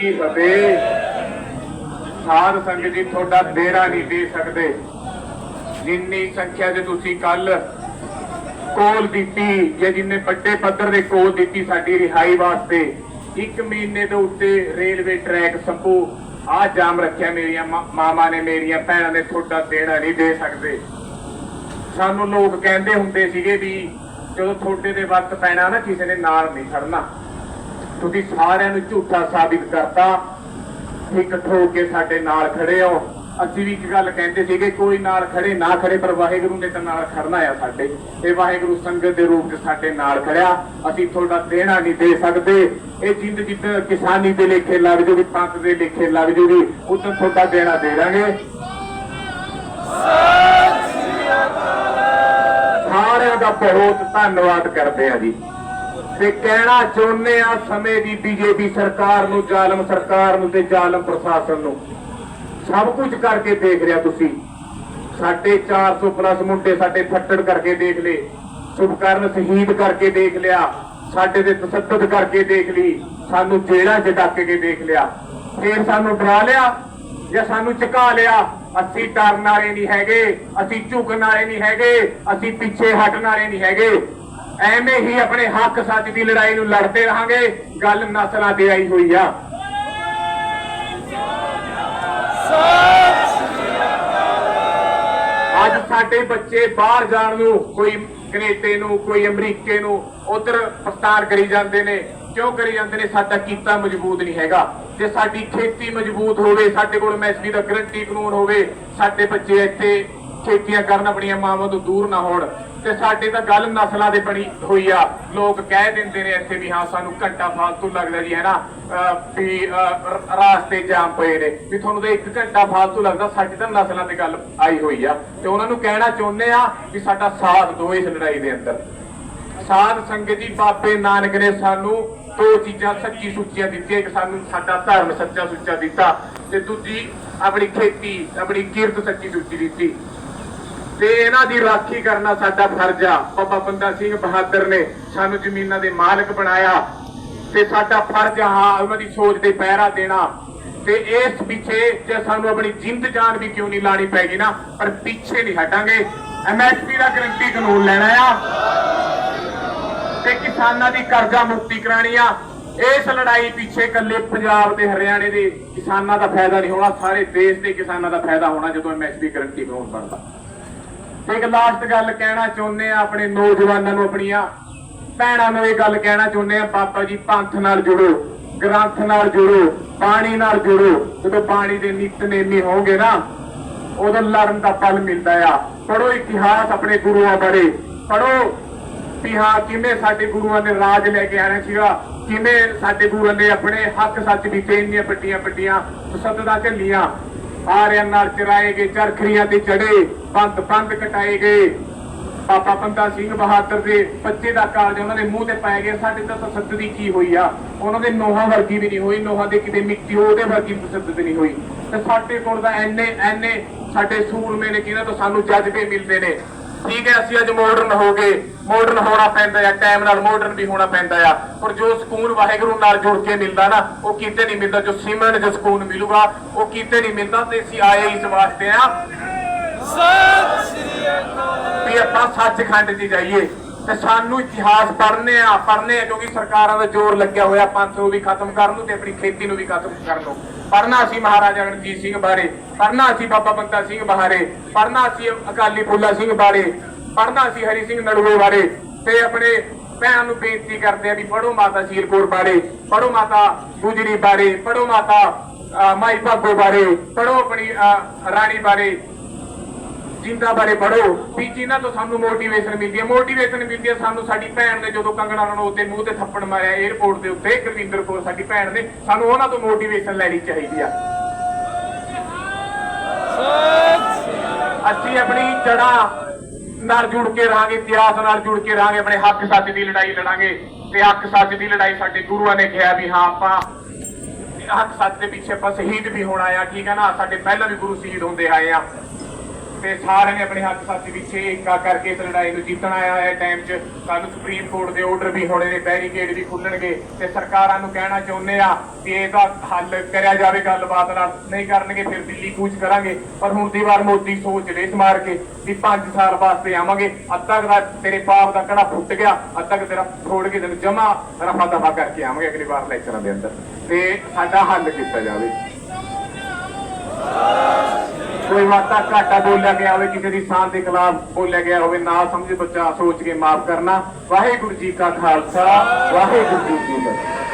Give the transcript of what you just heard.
ਕੀ ਫਤਿਹ? ਸਾਧ ਸੰਗਤ ਜੀ, ਤੁਹਾਡਾ ਦੇਰਾ ਨਹੀਂ ਦੇ ਸਕਦੇ। ਜਿੰਨੀ ਸੰਖਿਆ ਦੇ ਤੁਸੀਂ ਕੱਲ ਕੋਲ ਦਿੱਤੀ, ਜਾਂ ਜਿੰਨੇ ਵੱਡੇ ਪੱਧਰ ਦੇ ਕੋਲ ਦਿੱਤੀ ਸਾਡੀ ਰਿਹਾਈ ਵਾਸਤੇ, ਇੱਕ ਮਹੀਨੇ ਦੇ ਉੱਤੇ ਰੇਲਵੇ ਟਰੈਕ ਸੰਭੂ ਆ ਜਾਮ ਰੱਖਿਆ ਮੇਰੀਆਂ ਮਾਮਾ ਨੇ, ਮੇਰੀਆਂ ਭੈਣਾਂ ਨੇ, ਤੁਹਾਡਾ ਦੇਣਾ ਨਹੀਂ ਦੇ ਸਕਦੇ। ਸਾਨੂੰ ਲੋਕ ਕਹਿੰਦੇ ਹੁੰਦੇ ਸੀਗੇ ਵੀ ਜਦੋਂ ਤੁਹਾਡੇ ਦੇ ਵਕਤ ਪੈਣਾ ਨਾ, ਕਿਸੇ ਨੇ ਨਾਲ ਨਹੀਂ ਖੜਨਾ। ਤੁਸੀਂ ਸਾਰਿਆਂ ਨੂੰ ਝੂਠਾ ਸਾਬਿਤ ਕਰਤਾ। ਇਕੱਠ ਹੋ ਕੇ ਸਾਡੇ ਨਾਲ ਖੜੇ ਹੋ। ਅਸੀਂ ਵੀ ਇੱਕ ਗੱਲ ਕਹਿੰਦੇ ਸੀਗੇ, ਕੋਈ ਨਾਲ ਖੜੇ ਨਾ ਖੜੇ, ਪਰ ਵਾਹਿਗੁਰੂ ਨੇ ਤਾਂ ਨਾਲ ਖੜਨਾ ਆ ਸਾਡੇ। ਤੇ ਵਾਹਿਗੁਰੂ ਸੰਗਤ ਦੇ ਰੂਪ 'ਚ ਸਾਡੇ ਨਾਲ ਖੜਿਆ। ਅਸੀਂ ਤੁਹਾਡਾ ਦੇਣਾ ਨਹੀਂ ਦੇ ਸਕਦੇ। ਇਹ ਜਿੰਦ ਜਿੱਦ ਕਿਸਾਨੀ ਦੇ ਲੇਖੇ ਲੱਗ ਜੂਗੀ, ਪੰਥ ਦੇ ਲੇਖੇ ਲੱਗ ਜੂਗੀ ਉਦੋਂ ਤੁਹਾਡਾ ਦੇਣਾ ਦੇ ਦਾਂਗੇ। ਸਾਰਿਆਂ ਦਾ ਬਹੁਤ ਧੰਨਵਾਦ ਕਰਦੇ ਆ ਜੀ। ਤੇ ਕਹਿਣਾ ਚਾਹੁੰਦੇ ਆ ਸਮੇਂ ਦੀ ਬੀਜੇਪੀ ਸਰਕਾਰ ਨੂੰ, ਜ਼ਾਲਮ ਸਰਕਾਰ ਨੂੰ ਤੇ ਜ਼ਾਲਮ ਪ੍ਰਸ਼ਾਸਨ ਨੂੰ। ਸਭ ਕੁਝ ਕਰਕੇ ਦੇਖ ਰਿਆ ਤੁਸੀਂ। ਸਾਡੇ 400 ਪਲੱਸ ਮੁੰਡੇ ਸਾਡੇ ਫੱਟੜ ਕਰਕੇ ਦੇਖ ਲਏ। ਸੁਭਕਰਨ ਸ਼ਹੀਦ ਕਰਕੇ ਦੇਖ ਲਿਆ। ਸਾਡੇ ਤੇ ਤਸੱਦਦ ਕਰਕੇ ਦੇਖ ਲਈ। ਸਾਨੂੰ ਜੇਲ੍ਹਾਂ 'ਚ ਡੱਕ ਕੇ ਦੇਖ ਲਿਆ। ਫੇਰ ਸਾਨੂੰ ਡਰਾ ਲਿਆ ਜਾਂ ਸਾਨੂੰ ਝੁਕਾ ਲਿਆ? ਅਸੀਂ ਡਰਨ ਵਾਲੇ ਨਹੀਂ ਹੈਗੇ। ਅਸੀਂ ਝੁਕਣ ਵਾਲੇ ਨਹੀਂ ਹੈਗੇ। ਅਸੀਂ ਪਿੱਛੇ ਹਟਣ ਵਾਲੇ ਨਹੀਂ ਹੈਗੇ। ਐਵੇਂ ਹੀ ਆਪਣੇ ਹੱਕ ਸੱਚ ਦੀ ਲੜਾਈ ਨੂੰ ਲੜਦੇ ਰਹਾਂਗੇ, ਗੱਲ ਨਸਲਾਂ ਤੇ ਆਈ ਹੋਈ ਆ। ਅੱਜ ਸਾਡੇ ਬੱਚੇ ਬਾਹਰ ਜਾਣ ਨੂੰ, ਕੋਈ ਕੈਨੇਡਾ ਨੂੰ, ਕੋਈ ਅਮਰੀਕੇ ਨੂੰ ਉਧਰ ਪ੍ਰਸਤਾਰ ਕਰੀ ਜਾਂਦੇ ਨੇ। ਕਿਉਂ ਕਰੀ ਜਾਂਦੇ ਨੇ? ਸਾਡਾ ਕੀਤਾ ਮਜ਼ਬੂਤ ਨਹੀਂ ਹੈਗਾ। ਜੇ ਸਾਡੀ ਖੇਤੀ ਮਜ਼ਬੂਤ ਹੋਵੇ, ਸਾਡੇ ਕੋਲ ਐਮਐਸਪੀ ਦਾ ਗਰੰਟੀ ਕਾਨੂੰਨ ਹੋਵੇ, ਸਾਡੇ ਬੱਚੇ ਇੱਥੇ ਖੇਤੀਆਂ ਕਰਨ ਆਪਣੀਆਂ ਮਾਵਾਂ ਤੋਂ ਦੂਰ ਨਾ ਹੋਣ। ਤੇ ਸਾਡੇ ਤਾਂ ਗੱਲ ਨਸਲਾਂ ਦੇ ਬਣੀ ਹੋਈ ਆ। ਲੋਕ ਕਹਿ ਦਿੰਦੇ ਨੇ ਇੱਥੇ ਵੀ ਹਾਂ, ਸਾਨੂੰ ਘੰਟਾ ਫਾਲਤੂ ਲੱਗਦਾ ਜੀ ਹੈ ਨਾ ਵੀ ਰਾਸਤੇ ਜਾਮ ਪਏ ਨੇ। ਵੀ ਤੁਹਾਨੂੰ ਤਾਂ ਇੱਕ ਘੰਟਾ ਫਾਲਤੂ ਲੱਗਦਾ, ਸਾਡੀ ਤਾਂ ਨਸਲਾਂ ਤੇ ਗੱਲ ਆਈ ਹੋਈ ਆ। ਤੇ ਉਹਨਾਂ ਨੂੰ ਕਹਿਣਾ ਚਾਹੁੰਦੇ ਆ ਵੀ ਸਾਡਾ ਸਾਥ ਦਿਓ ਇਸ ਲੜਾਈ ਦੇ ਅੰਦਰ। ਸਾਧ ਸੰਗਤ ਜੀ, ਬਾਬੇ ਨਾਨਕ ਨੇ ਸਾਨੂੰ ਦੋ ਚੀਜ਼ਾਂ ਸੱਚੀ ਸੁੱਚੀਆਂ ਦਿੱਤੀਆਂ। ਇੱਕ ਸਾਨੂੰ ਸਾਡਾ ਧਰਮ ਸੱਚਾ ਸੁੱਚਾ ਦਿੱਤਾ ਤੇ ਦੂਜੀ ਆਪਣੀ ਖੇਤੀ, ਆਪਣੀ ਕਿਰਤ ਸੱਚੀ ਸੁੱਚੀ ਦਿੱਤੀ। ਤੇ ਇਹਨਾਂ ਦੀ ਰਾਖੀ ਕਰਨਾ ਸਾਡਾ ਫਰਜ਼ ਆ, ਬਾਬਾ ਬੰਦਾ ਸਿੰਘ ਬਹਾਦਰ ਨੇ ਸਾਨੂੰ ਜ਼ਮੀਨਾਂ ਦੇ ਮਾਲਕ ਬਣਾਇਆ ਤੇ ਸਾਡਾ ਫਰਜ਼ ਆ ਹਾਂ, ਉਹਨਾਂ ਦੀ ਸੋਚ ਤੇ ਪਹਿਰਾ ਦੇਣਾ। ਤੇ ਇਸ ਪਿੱਛੇ ਜੇ ਸਾਨੂੰ ਆਪਣੀ ਜਿੰਦ ਜਾਨ ਵੀ ਕਿਉਂ ਨਹੀਂ ਲਾਣੀ ਪੈਗੀ ਨਾ, ਪਰ ਪਿੱਛੇ ਨਹੀਂ ਹਟਾਂਗੇ। ਐਮਐਸਪੀ ਦਾ ਗਰੰਟੀ ਕਾਨੂੰਨ ਲੈਣਾ ਆ। ਤੇ ਕਿਸਾਨਾਂ ਦੀ ਕਰਜ਼ਾ ਮੁਕਤੀ ਕਰਾਣੀ ਆ। ਇਸ ਲੜਾਈ ਪਿੱਛੇ ਇਕੱਲੇ ਪੰਜਾਬ ਤੇ ਹਰਿਆਣੇ ਦੇ ਕਿਸਾਨਾਂ ਦਾ ਫਾਇਦਾ ਨਹੀਂ ਹੋਣਾ, ਸਾਰੇ ਦੇਸ਼ ਦੇ ਕਿਸਾਨਾਂ ਦਾ ਫਾਇਦਾ ਹੋਣਾ ਜਦੋਂ ਐਮਐਸਪੀ ਗਰੰਟੀ ਕਾਨੂੰਨ ਬਣਦਾ। ਇੱਕ ਲਾਸਟ ਗੱਲ ਕਹਿਣਾ ਚਾਹੁੰਦੇ ਆ ਆਪਣੇ ਨੌਜਵਾਨਾਂ ਨੂੰ ਆਪਣੀਆਂ। ਭੈਣਾਂ ਨੂੰ ਇਹ ਗੱਲ ਕਹਿਣਾ ਚਾਹੁੰਦੇ ਆ ਬਾਬਾ ਜੀ, ਪੰਥ ਨਾਲ ਜੁੜੋ, ਗ੍ਰੰਥ ਨਾਲ ਜੁੜੋ, ਬਾਣੀ ਨਾਲ ਜੁੜੋ। ਜਦੋਂ ਬਾਣੀ ਦੇ ਨਿਤਨੇਮੀ ਹੋਣਗੇ ਨਾ, ਉਦੋਂ ਲੜਨ ਦਾ ਫਲ ਮਿਲਦਾ ਆ। ਪੜੋ ਇਤਿਹਾਸ ਆਪਣੇ ਗੁਰੂਆਂ ਬਾਰੇ। ਪੜੋ ਵੀ ਕਿਵੇਂ ਸਾਡੇ ਗੁਰੂਆਂ ਨੇ ਰਾਜ ਲੈ ਕੇ ਆਇਆ ਸੀਗਾ, ਕਿਵੇਂ ਸਾਡੇ ਗੁਰੂਆਂ ਨੇ ਆਪਣੇ ਹੱਕ ਸੱਚ ਦੀ ਇੰਨੀਆਂ ਵੱਡੀਆਂ ਵੱਡੀਆਂ ਤਸੱਦਦਾਂ ਝੱਲੀਆਂ। ਆਰਿਆਂ ਨਾਲ ਚਰਾਏ ਗਏ ਚਰਖਰੀਆਂ ਤੇ ਚੜੇ। ਪੰਥ ਬੰਦ ਕਟਾਏ ਗਏ ਪਾਪਾ ਬੰਦਾ ਸਿੰਘ ਬਹਾਦਰ ਦੇ ਬੱਚੇ ਦਾ ਕਾਰਜ ਉਹਨਾਂ ਦੇ ਮੂੰਹ ਤੇ ਪੈ ਗਿਆ। ਸਾਡੇ ਤਾਂ ਤਸੱਦਦੀ ਕੀ ਹੋਈ ਆ? ਉਹਨਾਂ ਦੇ ਨੋਹਾਂ ਵਰਗੀ ਵੀ ਨਹੀਂ ਹੋਈ। ਨੋਹਾਂ ਦੇ ਕਿਤੇ ਮਿੱਟੀ ਉਹਦੇ ਵਰਗੀ ਤਸੱਦਦ ਨਹੀਂ ਹੋਈ। ਤੇ ਸਾਡੇ ਕੋਲ ਤਾਂ ਐਨੇ ਐਨੇ ਸਾਡੇ ਸੂਰਮੇ ਨੇ ਜਿਹਨਾਂ ਤੋਂ ਸਾਨੂੰ ਜਜ਼ਬੇ ਮਿਲਦੇ ਨੇ। ਠੀਕ ਹੈ, ਅਸੀਂ ਅੱਜ ਮਾਡਰਨ ਹੋ ਗਏ। ਮਾਡਰਨ ਹੋਣਾ ਪੈਂਦਾ ਆ ਟਾਈਮ ਨਾਲ ਮਾਡਰਨ ਵੀ ਹੋਣਾ ਪੈਂਦਾ ਆ। ਪਰ ਜੋ ਸਕੂਨ ਵਾਹਿਗੁਰੂ ਨਾਲ ਜੁੜ ਕੇ ਮਿਲਦਾ ਨਾ, ਉਹ ਕਿਤੇ ਨਹੀਂ ਮਿਲਦਾ। ਜੋ ਸਿਮਰਨ, ਜੋ ਸਕੂਨ ਮਿਲੂਗਾ, ਉਹ ਕਿਤੇ ਨਹੀਂ ਮਿਲਦਾ। ਤੇ ਅਸੀਂ ਆਏ ਇਸ ਵਾਸਤੇ ਆ। ਵੀ ਆਪਾਂ ਸੱਚਖੰਡ 'ਚ ਜਾਈਏ ਤੇ ਸਾਨੂੰ ਇਤਿਹਾਸ ਪੜ੍ਹਨੇ ਆ ਪੜ੍ਹਨੇ ਆ, ਕਿਉਂਕਿ ਸਰਕਾਰਾਂ ਦਾ ਜ਼ੋਰ ਲੱਗਿਆ ਹੋਇਆ ਪੰਥ ਨੂੰ ਵੀ ਖਤਮ ਕਰਨ ਨੂੰ ਤੇ ਆਪਣੀ ਖੇਤੀ ਨੂੰ ਵੀ ਖਤਮ ਕਰਨ ਨੂੰ ਪੜ੍ਹਨਾ ਅਸੀਂ ਮਹਾਰਾਜਾ ਰਣਜੀਤ ਸਿੰਘ ਬਾਰੇ, ਪੜ੍ਹਨਾ ਅਸੀਂ ਬਾਬਾ ਬੰਦਾ ਸਿੰਘ ਬਾਰੇ, ਪੜ੍ਹਨਾ ਅਸੀਂ ਅਕਾਲੀ ਫੂਲਾ ਸਿੰਘ ਬਾਰੇ, ਪੜ੍ਹਨਾ ਸੀ ਹਰੀ ਸਿੰਘ ਨਲੂਏ ਬਾਰੇ ਤੇ ਆਪਣੇ ਭੈਣਾਂ ਨੂੰ ਬੇਨਤੀ ਕਰਦੇ ਆ ਵੀ ਪੜੋ ਮਾਤਾ ਸ਼ੀਲ ਬਾਰੇ ਪੜੋ ਮਾਤਾ ਗੁਜਰੀ ਬਾਰੇ ਪੜੋ ਮਾਤਾ ਮਾਈ ਭਾਗੋ ਬਾਰੇ ਪੜੋ ਆਪਣੀ ਰਾਣੀ ਬਾਰੇ ਜਿੰਦਾ ਬਾਰੇ ਪੜੋ ਵੀ ਜਿਨ੍ਹਾਂ ਤੋਂ ਸਾਨੂੰ ਮੋਟੀਵੇਸ਼ਨ ਮਿਲਦੀ ਹੈ। ਮੋਟੀਵੇਸ਼ਨ ਮਿਲਦੀ ਹੈ ਸਾਨੂੰ ਸਾਡੀ ਭੈਣ ਨੇ ਜਦੋਂ ਕੰਗਣਾ ਰਣੌਤ ਦੇ ਮੂੰਹ ਤੇ ਥੱਪੜ ਮਾਰਿਆ 에어ਪੋਰਟ ਦੇ ਉੱਤੇ, ਗੁਰਵਿੰਦਰ ਕੌਰ ਸਾਡੀ ਭੈਣ ਨੇ, ਸਾਨੂੰ ਉਹਨਾਂ ਤੋਂ ਮੋਟੀਵੇਸ਼ਨ ਲੈਣੀ ਚਾਹੀਦੀ ਆ। ਅਸੀਂ ਆਪਣੀ ਜੜ੍ਹਾਂ ਨਾਲ ਜੁੜ ਕੇ ਰਹਾਂਗੇ, ਇਤਿਹਾਸ ਨਾਲ ਜੁੜ ਕੇ ਰਹਾਂਗੇ, ਆਪਣੇ ਹੱਕ ਸੱਚ ਦੀ ਲੜਾਈ ਲੜਾਂਗੇ। ਤੇ ਹੱਕ ਸੱਚ ਦੀ ਲੜਾਈ ਸਾਡੇ ਗੁਰੂਆਂ ਨੇ ਕਿਹਾ ਵੀ ਹਾਂ, ਆਪਾਂ ਹੱਕ ਸੱਚ ਦੇ ਪਿੱਛੇ ਆਪਾਂ ਸ਼ਹੀਦ ਵੀ ਹੋਣਾ ਆ ਠੀਕ ਹੈ ਨਾ? ਸਾਡੇ ਪਹਿਲਾਂ ਵੀ ਗੁਰੂ ਸ਼ਹੀਦ ਹੁੰਦੇ ਆਏ ਆ। ਤੇ ਸਾਰਿਆਂ ਨੇ ਆਪਣੇ ਹੱਥ ਸਾਥੀ ਪਿੱਛੇ ਏਕਾ ਕਰਕੇ ਇਸ ਲੜਾਈ ਨੂੰ ਜਿੱਤਣ ਆਇਆ ਹੈ। ਟਾਈਮ 'ਚ ਸਾਨੂੰ ਸੁਪਰੀਮ ਕੋਰਟ ਦੇ ਆਰਡਰ ਵੀ ਹੋਣੇ ਨੇ ਬੈਰੀਕੇਡ ਵੀ ਖੁੱਲਣਗੇ ਤੇ ਸਰਕਾਰਾਂ ਨੂੰ ਕਹਿਣਾ ਚਾਹੁੰਦੇ ਆ ਕਿ ਇਹਦਾ ਹੱਲ ਕਰਿਆ ਜਾਵੇ, ਗੱਲਬਾਤ ਨਾਲ ਨਹੀਂ ਕਰਨਗੇ, ਫਿਰ ਦਿੱਲੀ ਕੂਚ ਕਰਾਂਗੇ। ਪਰ ਹੁਣ ਦੀ ਵਾਰ ਮੋਦੀ ਸੋਚ ਰੇਸ ਮਾਰ ਕੇ ਵੀ 5 ਸਾਲ ਵਾਸਤੇ ਆਵਾਂਗੇ। ਅੱਧਾ ਕੁ ਦਾ ਤੇਰੇ ਪਾਪ ਦਾ ਕੜਾ ਫੁੱਟ ਗਿਆ ਅੱਧਾ ਕੁ ਤੇਰਾ ਫੋੜ ਕੇ ਤੈਨੂੰ ਜਮਾ ਰਫਾ ਦਫਾ ਕਰਕੇ ਆਵਾਂਗੇ ਅਗਲੀ ਵਾਰ ਲੈਕਚਰਾਂ ਦੇ ਅੰਦਰ। ਤੇ ਸਾਡਾ ਹੱਲ ਕੀਤਾ ਜਾਵੇ। ਕੋਈ ਮਾਤਾ ਘਾਟਾ ਬੋਲਿਆ ਗਿਆ ਹੋਵੇ, ਕਿਸੇ ਦੀ ਸ਼ਾਨ ਦੇ ਖਿਲਾਫ ਬੋਲਿਆ ਗਿਆ ਹੋਵੇ, ਨਾ ਸਮਝੇ ਬੱਚਾ ਸੋਚ ਕੇ ਮਾਫ ਕਰਨਾ। ਵਾਹਿਗੁਰੂ ਜੀ ਕਾ ਖਾਲਸਾ, ਵਾਹਿਗੁਰੂ ਜੀ ਕੀ ਫਤਿਹ।